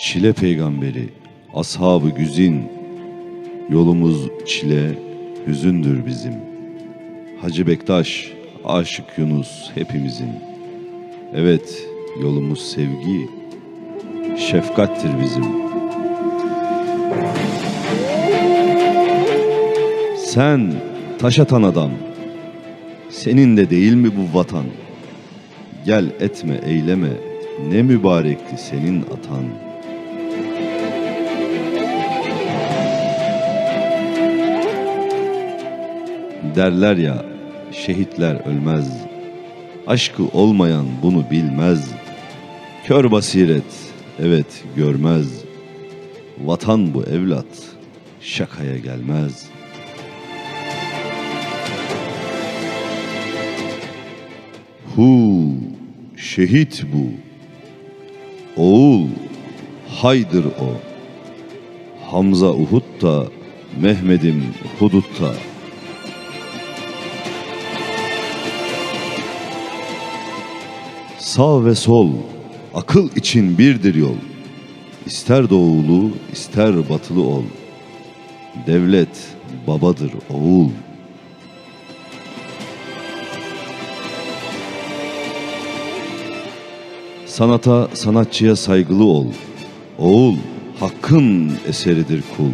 Çile peygamberi, ashabı güzin, yolumuz çile, hüzündür bizim. Hacı Bektaş, Aşık Yunus hepimizin. Evet, yolumuz sevgi, şefkattir bizim. Sen taş atan adam, senin de değil mi bu vatan? Gel etme eyleme, ne mübarekti senin atan. Derler ya, şehitler ölmez. Aşkı olmayan bunu bilmez. Kör basiret, evet görmez. Vatan bu evlat, şakaya gelmez. Hu, şehit bu. Oğul, haydır o. Hamza Uhud'da, Mehmet'im Hudut'ta. Sağ ve sol, akıl için birdir yol. İster doğulu, ister batılı ol. Devlet babadır oğul. Sanata, sanatçıya saygılı ol. Oğul, hakkın eseridir kul.